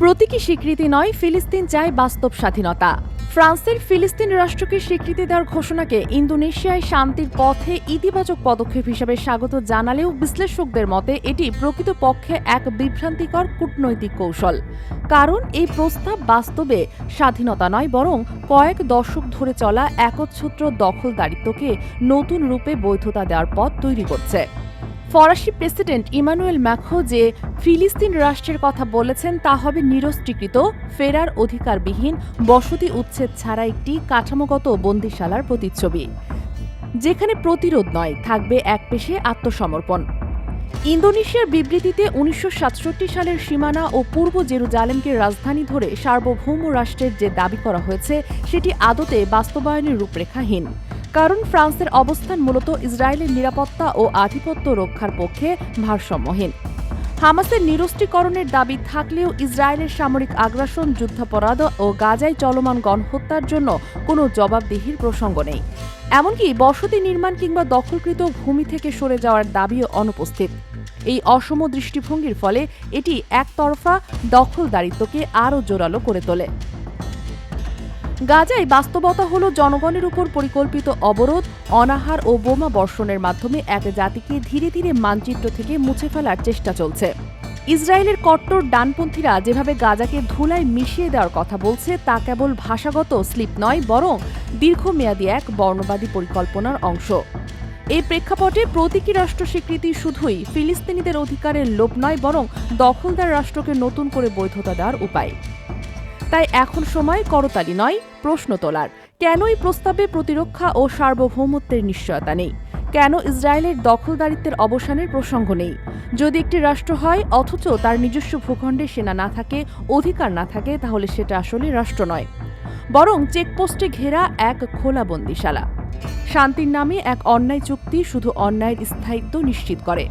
প্রতীকী স্বীকৃতি নয়, ফিলিস্তিন চায় বাস্তব স্বাধীনতা। ফ্রান্সের ফিলিস্তিন রাষ্ট্রকে স্বীকৃতি দেওয়ার ঘোষণাকে ইন্দোনেশিয়ায় শান্তির পথে ইতিবাচক পদক্ষেপ হিসেবে স্বাগত জানালেও বিশ্লেষকদের মতে এটি প্রকৃতপক্ষে এক বিভ্রান্তিকর কূটনৈতিক কৌশল। কারণ এই প্রস্তাব বাস্তবে স্বাধীনতা নয়, বরং কয়েক দশক ধরে চলা একচ্ছত্র দখলদারিত্বকে নতুন রূপে বৈধতা দেওয়ার পথ তৈরি করছে। ফরাসি প্রেসিডেন্ট ইমানুয়েল ম্যাখো যে ফিলিস্তিন রাষ্ট্রের কথা বলেছেন তা হবে নিরস্ত্রীকৃত, ফেরার অধিকারবিহীন, বসতি উচ্ছেদ ছাড়া একটি কাঠামোগত বন্দিশালার প্রতিচ্ছবি, যেখানে প্রতিরোধ নয়, থাকবে এক পেশে আত্মসমর্পণ। ইন্দোনেশিয়ার বিবৃতিতে উনিশশো সাতষট্টি সালের সীমানা ও পূর্ব জেরুজালেমকে রাজধানী ধরে সার্বভৌম রাষ্ট্রের যে দাবি করা হয়েছে, সেটি আদতে বাস্তবায়নের রূপরেখাহীন। কারণ ফ্রান্সের অবস্থান মূলত ইসরায়েলের নিরাপত্তা ও আধিপত্য রক্ষার পক্ষে ভারসাম্যহীন। হামাসের নিরস্ত্রীকরণের দাবি থাকলেও ইসরায়েলের সামরিক আগ্রাসন, যুদ্ধাপরাধ ও গাজায় চলমান গণহত্যার জন্য কোনো জবাবদিহির প্রসঙ্গ নেই। এমনকি বসতি নির্মাণ কিংবা দখলকৃত ভূমি থেকে সরে যাওয়ার দাবিও অনুপস্থিত। এই অসম দৃষ্টিভঙ্গির ফলে এটি একতরফা দখলদারিত্বকে আরও জোরালো করে তোলে। গাজায় বাস্তবতা হলো জনগণের উপর পরিকল্পিত অবরোধ, অনাহার ও বোমা বর্ষণের মাধ্যমে এক জাতিকে ধীরে ধীরে মানচিত্র থেকে মুছে ফেলার চেষ্টা চলছে। ইসরায়েলের কট্টর ডানপন্থীরা যেভাবে গাজাকে ধুলায় মিশিয়ে দেওয়ার কথা বলছে, তা কেবল ভাষাগত স্লিপ নয়, বরং দীর্ঘমেয়াদী এক বর্ণবাদী পরিকল্পনার অংশ। এই প্রেক্ষাপটে প্রতীকী রাষ্ট্র স্বীকৃতি শুধুই ফিলিস্তিনিদের অধিকারের লোভ নয়, বরং দখলদার রাষ্ট্রকে নতুন করে বৈধতা দেওয়ার উপায়। তাই এখন সময় করতালি নয় প্রশ্ন তোলার। কেনই প্রস্তাবে প্রতিরক্ষা ও সার্বভৌমত্বের নিশ্চয়তা নেই? কেন ইসরায়েলের দখলদারিত্বের অবসানের প্রসঙ্গ নেই? যদি একটি রাষ্ট্র হয়, অথচ তার নিজস্ব ভূখণ্ডে সেনা না থাকে, অধিকার না থাকে, তাহলে সেটা আসলে রাষ্ট্র নয়। বরং চেকপোস্টে ঘেরা এক খোলা বন্দিশালা। শান্তির নামে এক অন্যায় চুক্তি শুধু অন্যায়ের স্থায়িত্ব নিশ্চিত করে।